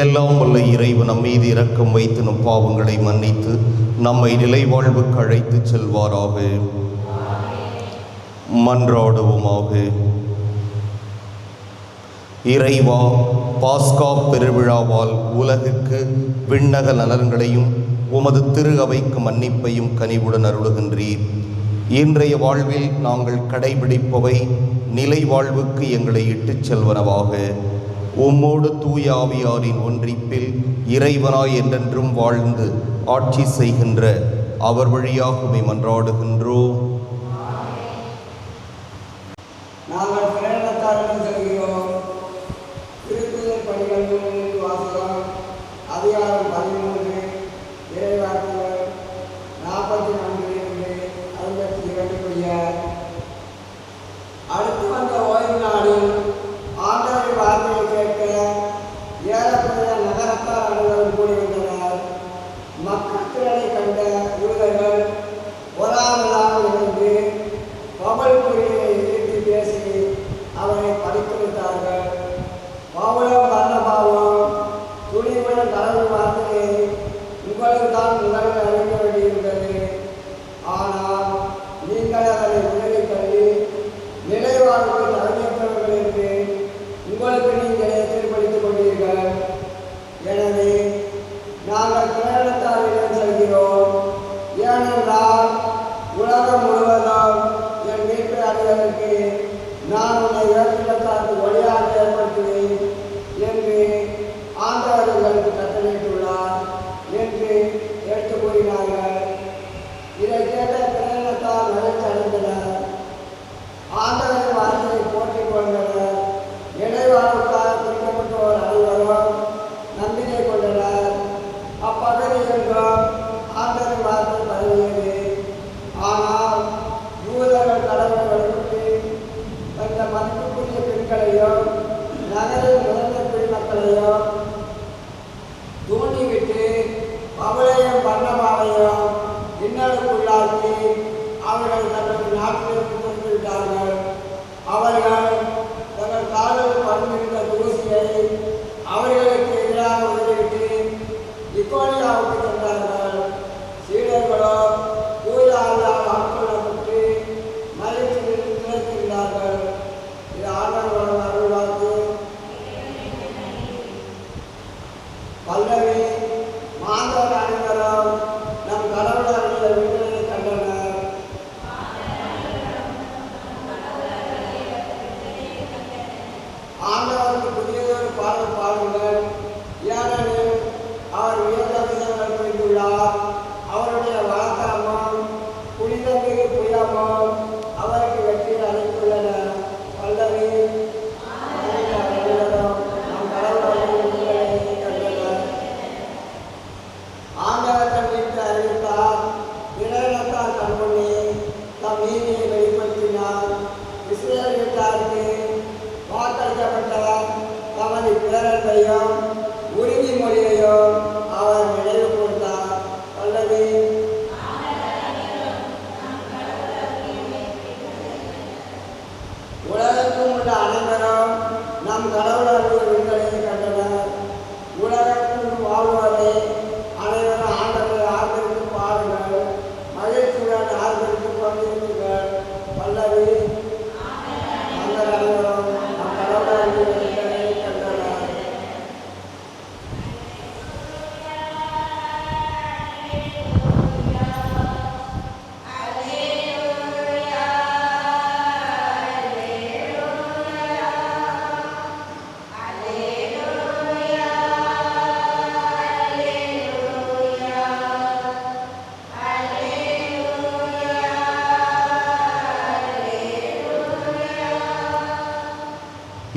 எல்லாம் வல்ல இறைவன் நம் மீது இரக்கம் வைத்து நம் பாவங்களை மன்னித்து நம்மை நிலைவாழ்வுக்கு அழைத்து செல்வாராக. மன்றாடுவோமாக. இறைவா பாஸ்கா பெருவிழாவால் உலகுக்கு விண்ணக நலன்களையும் உமது திரு அவைக்கு மன்னிப்பையும் கனிவுடன் அருளுகின்றீர். இன்றைய வாழ்வில் நாங்கள் கடைபிடிப்பவை நிலை வாழ்வுக்கு எங்களை இட்டுச் செல்வனவாக. உம்மோடு தூயாவியாரின் ஒன்றிப்பில் இறைவனாய் என்றென்றும் வாழ்ந்து ஆட்சி செய்கின்ற அவர் வழியாகவே மன்றாடுகின்றோம். அதிகாரம் பதிமூணு Pada tahun.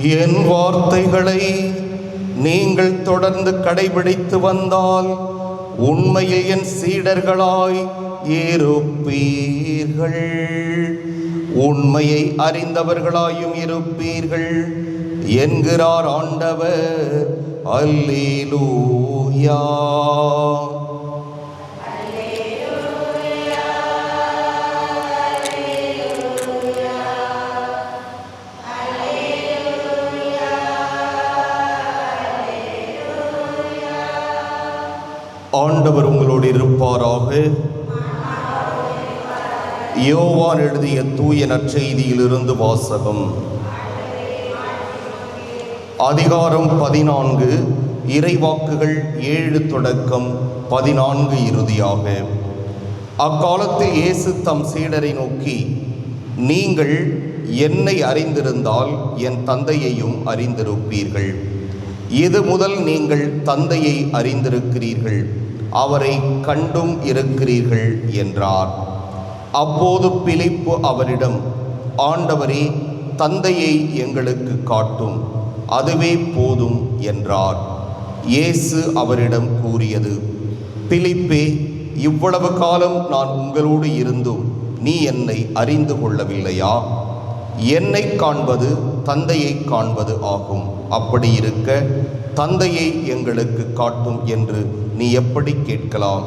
என் வார்த்தைகளை நீங்கள் தொடர்ந்து கடைபிடித்து வந்தால் உண்மையில் என் சீடர்களாய் இருப்பீர்கள். உண்மையை அறிந்தவர்களாயும் இருப்பீர்கள் என்கிறார் ஆண்டவர். அல்லேலூயா. ஆண்டவர் உங்களோடு இருப்பாராக. யோவான் எழுதிய தூய நற்செய்தியிலிருந்து வாசகம். அதிகாரம் பதினான்கு இறைவாக்குகள் ஏழு தொடக்கம் பதினான்கு இறுதியாக. அக்காலத்தில் இயேசு தம் சீடரை நோக்கி நீங்கள் என்னை அறிந்திருந்தால் என் தந்தையையும் அறிந்திருப்பீர்கள். இது முதல் நீங்கள் தந்தையை அறிந்திருக்கிறீர்கள். அவரை கண்டும் இருக்கிறீர்கள் என்றார். அப்போது பிலிப்பு அவரிடம் ஆண்டவரே தந்தையை எங்களுக்கு காட்டும். அதுவே போதும் என்றார். இயேசு அவரிடம் கூறியது பிலிப்பே இவ்வளவு காலம் நான் உங்களோடு இருந்தும் நீ என்னை அறிந்து கொள்ளவில்லையா? என்னை காண்பது தந்தையை காண்பது ஆகும். அப்படி இருக்க தந்தையை எங்களுக்கு காட்டும் என்று நீ எப்படி கேட்கலாம்?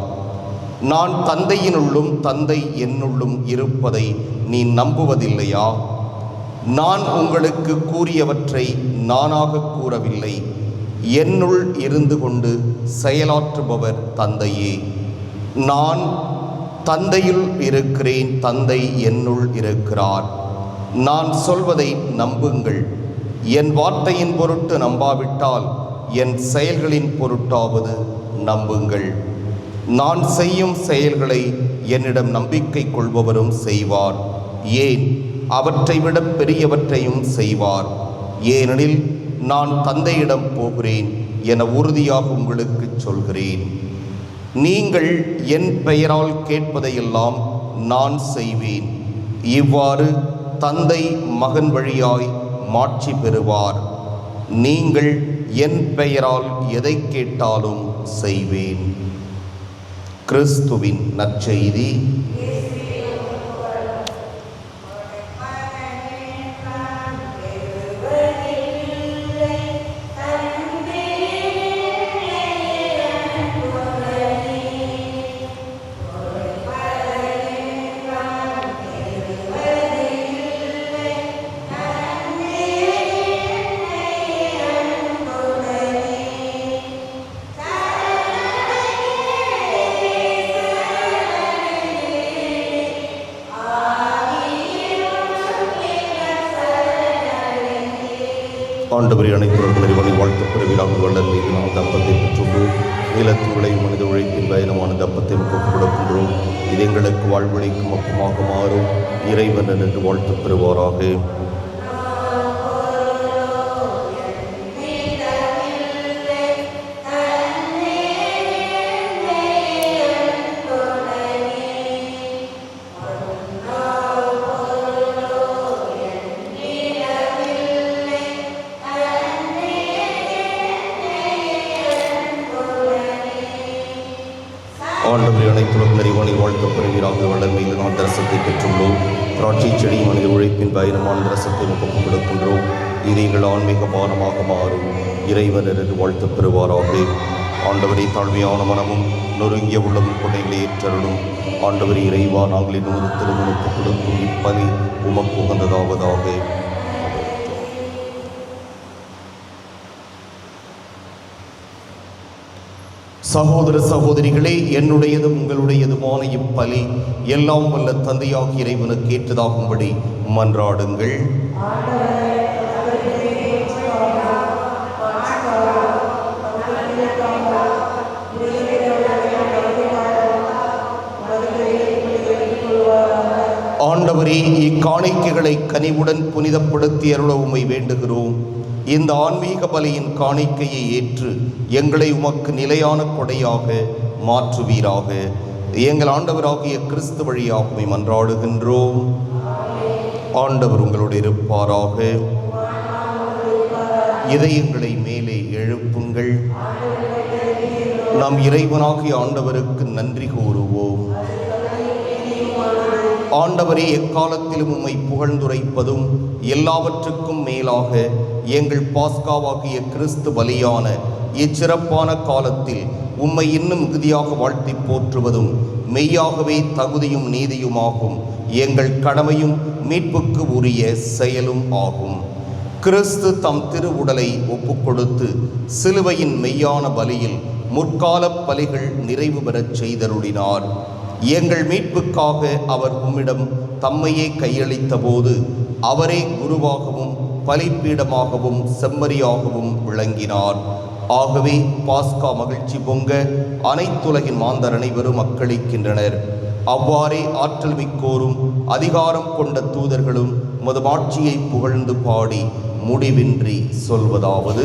நான் தந்தையினுள்ளும் தந்தை என்னுள்ளும் இருப்பதை நீ நம்புவதில்லையா? நான் உங்களுக்கு கூறியவற்றை நானாக கூறவில்லை. என்னுள் இருந்து கொண்டு செயலாற்றுபவர் தந்தையே. நான் தந்தையுள் இருக்கிறேன் தந்தை என்னுள் இருக்கிறார். நான் சொல்வதை நம்புங்கள். என் வார்த்தையின் பொருட்டு நம்பாவிட்டால் என் செயல்களின் பொருட்டாவது நம்புங்கள். நான் செய்யும் செயல்களை என்னிடம் நம்பிக்கை கொள்பவரும் செய்வார். ஏன்? அவற்றை விட பெரியவற்றையும் செய்வார். ஏனெனில் நான் தந்தையிடம் போகிறேன் என உறுதியாக உங்களுக்கு சொல்கிறேன். நீங்கள் என் பெயரால் கேட்பதையெல்லாம் நான் செய்வேன். இவ்வாறு தந்தை மகன் வழியாய் மாட்சி பெறுவார். நீங்கள் என் பெயரால் எதை கேட்டாலும் செய்வேன். கிறிஸ்துவின் நற்செய்தி. ஆண்டவரை அனைவரும் நிறைவனை வாழ்த்து பிறவிலாக வள்ளல் மீது நாம் தப்பத்தை பெற்றுள்ளோம் நீலத்தின் விளைவு மனித உழைப்பின் பயணமான தப்பத்தை கொடுக்கின்றோம் இது எங்களுக்கு வாழ்வழிக்கும் அப்பமாக மாறும். இறைவன் என்று வாழ்த்து பெறுவாராக. ஆண்டவர் அனைத்துலக நிறைவானை வாழ்த்து பெறுவீராக. வள்ளல் மீது நாம் தரசத்தை பெற்றுள்ளோம். திராட்சை செடி மனித உழைப்பின் பயணமான தரசத்தை நமக்கு கொடுக்கின்றோம். இது ஆன்மீக பானமாக மாறும். இறைவனரது வாழ்த்து பெறுவாராக. ஆண்டவரை தாழ்மையான மனமும் நொறுங்கிய உள்ளமும் கொடைகளை ஏற்றருளும். ஆண்டவர் இறைவா நாங்கள் இன்னொரு திருமணத்துக் கொடுக்கும் இப்பணி உமக்கு உகந்ததாவதாக. சகோதர சகோதரிகளே என்னுடையதும் உங்களுடையதுமான இப்பலி எல்லாம் வல்ல தந்தையாக இறைவனுக்கு ஏற்றதாகும்படி மன்றாடுங்கள். ஆண்டவரே இக்காணிக்கைகளை கனிவுடன் புனிதப்படுத்தி அருள உம்மை வேண்டுகிறோம். இந்த ஆன்மீக பலியின் காணிக்கையை ஏற்று எங்களை உமக்கு நிலையான கொடையாக மாற்றுவீராக. எங்கள் ஆண்டவராகிய கிறிஸ்து வழியாக மன்றாடுகின்றோம். ஆண்டவர் உங்களோடு இருப்பாராக. இதயங்களை மேலே எழுப்புங்கள். நாம் இறைவனாகிய ஆண்டவருக்கு நன்றி கூறுவோம். ஆண்டவரே எக்காலத்திலும் உம்மை புகழ்ந்துரைப்பதும் எல்லாவற்றுக்கும் மேலாக எங்கள் பாஸ்காவாகிய கிறிஸ்து பலியான இச்சிறப்பான காலத்தில் உம்மை இன்னும் மிகுதியாக வாழ்த்தி போற்றுவதும் மெய்யாகவே தகுதியும் நீதியுமாகும். எங்கள் கடமையும் மீட்புக்கு உரிய செயலும் ஆகும். கிறிஸ்து தம் திருவுடலை ஒப்புக்கொடுத்து சிலுவையின் மெய்யான பலியில் முற்கால பலிகள் நிறைவு பெறச் செய்தருளினார். எங்கள் மீட்புக்காக அவர் உம்மிடம் தம்மையே கையளித்த போது அவரே குருவாகவும் பலிப்பீடமாகவும் செம்மறியாகவும் விளங்கினார். ஆகவே பாஸ்கா மகிழ்ச்சி பொங்க அனைத்துலகின் மாந்தர் அனைவரும் அக்களிக்கின்றனர் அவ்வாறே ஆற்றல் மிக்கோரும் அதிகாரம் கொண்ட தூதர்களும் மதுமாட்சியை புகழ்ந்து பாடி முடிவின்றி சொல்வதாவது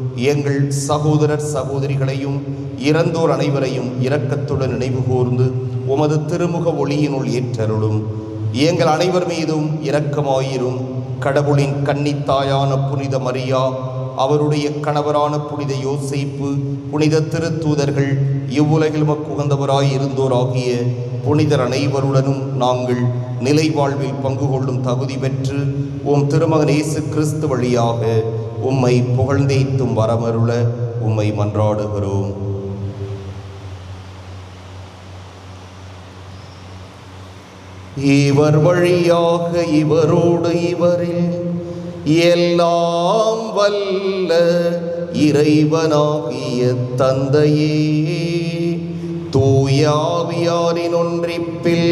எங்கள் சகோதரர் சகோதரிகளையும் இறந்தோர் அனைவரையும் இரக்கத்துடன் நினைவு கூர்ந்து உமது திருமுக ஒளியினுள் ஏற்றருளும். எங்கள் அனைவர் மீதும் இரக்கமாயிரும். கடவுளின் கன்னித்தாயான புனித மரியா அவருடைய கணவரான புனித யோசிப்பு புனித திருத்தூதர்கள் இவ்வுலகில் மக்குகந்தவராய் இருந்தோராகிய புனிதர் அனைவருடனும் நாங்கள் நிலை வாழ்வில் பங்கு கொள்ளும் தகுதி பெற்று உம் திருமகன் இயேசு கிறிஸ்து வழியாக உம்மை புகழ்ந்தேத்தும் வரமருள உம்மை மன்றாடுகிறோம். இவர் வழியாக இவரோடு இவரில் எல்லாம் வல்ல இறைவனாகிய தந்தையே தூயாவியாரின் ஒன்றிப்பில்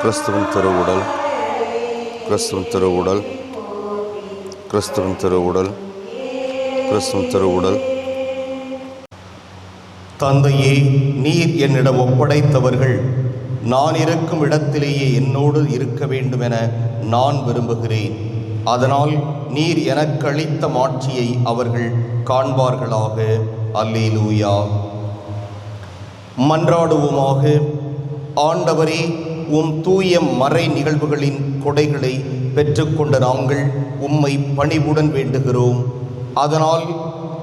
கிறிஸ்துவின் திருவுடல் கிறிஸ்துவின் திருவுடல் கிறிஸ்துவின் திருவுடல் கிறிஸ்துவின் திருவுடல். தந்தையே நீர் என்னிடம் ஒப்படைத்தவர்கள் நான் இருக்கும் இடத்திலேயே என்னோடு இருக்க வேண்டும் என நான் விரும்புகிறேன். அதனால் நீர் எனக்கு அளித்த மாட்சியை அவர்கள் காண்பார்களாக. அல்லேலூயா. மன்றாடுவோமாக. ஆண்டவரே உம் தூய மறை நிகழ்வுகளின் கொடைகளை பெற்றுக்கொண்ட நாங்கள் உம்மை பணிவுடன் வேண்டுகிறோம். அதனால்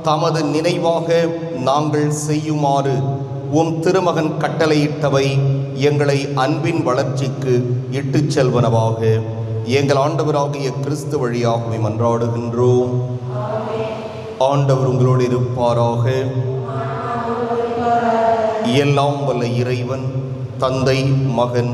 தமது நினைவாக நாங்கள் செய்யுமாறு உம் திருமகன் கட்டளையிட்டவை எங்களை அன்பின் வளர்ச்சிக்கு இட்டுச் செல்வனவாக. எங்கள் ஆண்டவராகிய கிறிஸ்து வழியாகவே மன்றாடுகின்றோம். ஆண்டவர் உங்களோடு இருப்பாராக. எல்லாம் வல்ல இறைவன் தந்தை மகன்